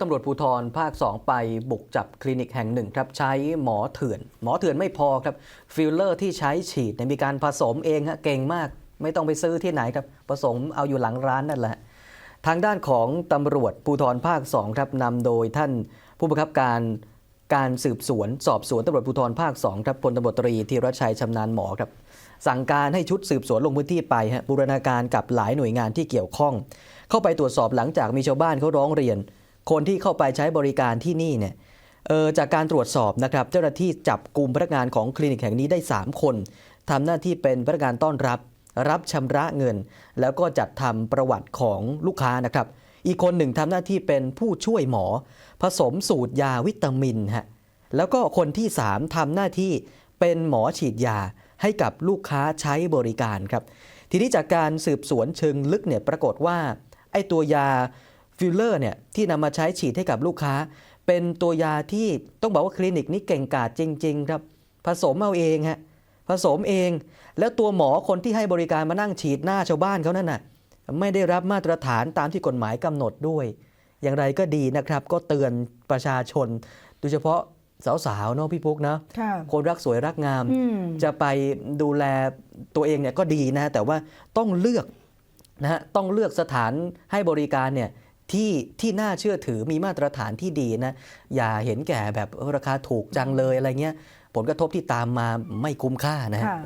ตำรวจภูธรภาค 2 ไปบุกจับคลินิกแห่งหนึ่งครับ ใช้หมอเถื่อน หมอเถื่อนไม่พอครับฟิลเลอร์ที่ใช้ฉีดเนี่ยมีการผสมเองฮะเก่งมาก ไม่ต้องไปซื้อที่ไหนครับผสมเอาอยู่หลังร้านนั่นแหละ ทางด้านของตำรวจภูธรภาค 2 ครับนำโดยท่านผู้บังคับการการสืบสวน สอบสวนตำรวจภูธรภาค 2 ครับพลตำรวจตรีธีรชัยชำนาญหมอครับ สั่งการให้ชุดสืบสวนลงพื้นที่ไปฮะบูรณาการกับหลายหน่วยงานที่เกี่ยวข้อง เข้าไปตรวจสอบหลังจากมีชาวบ้านเขาร้องเรียน คนที่เข้าไปใช้บริการที่นี่เนี่ยเออจากการตรวจสอบนะครับเจ้าหน้าที่จับกลุ่มพนักงานของคลินิกแห่งนี้ได้ 3 คนทำหน้าที่เป็นพนักงานต้อนรับ รับชำระเงิน แล้วก็จัดทำประวัติของลูกค้านะครับ อีกคนหนึ่งทำหน้าที่เป็นผู้ช่วยหมอ ผสมสูตรยาวิตามินฮะแล้วก็คนที่ 3ทำหน้าที่เป็นหมอฉีดยาให้กับลูกค้าใช้บริการครับ ทีนี้จากการสืบสวนเชิงลึกเนี่ยปรากฏว่าไอ้ตัวยา ฟิลเลอร์เนี่ยที่นำมาใช้ฉีดให้กับลูกค้า เป็นตัวยาที่ต้องบอกว่าคลินิกนี้เก่งกาจจริง ๆ ครับ ผสมเอาเองฮะผสมเอง แล้วตัวหมอคนที่ให้บริการมานั่งฉีดหน้าชาวบ้านเขานั่นน่ะไม่ได้รับมาตรฐานตามที่กฎหมายกำหนดด้วย อย่างไรก็ดีนะครับ ก็เตือนประชาชน โดยเฉพาะสาวๆเนาะพี่ปุ๊กเนาะค่ะคนรักสวยรักงามอืมจะไปดูแลตัวเองเนี่ยก็ดีนะ แต่ว่าต้องเลือกนะฮะต้องเลือกสถานให้บริการเนี่ย ที่ที่น่าเชื่อถือมีมาตรฐานที่ดีนะอย่าเห็นแก่แบบราคาถูกจังเลยอะไรเงี้ยผลกระทบที่ตามมาไม่คุ้มค่านะฮะค่ะ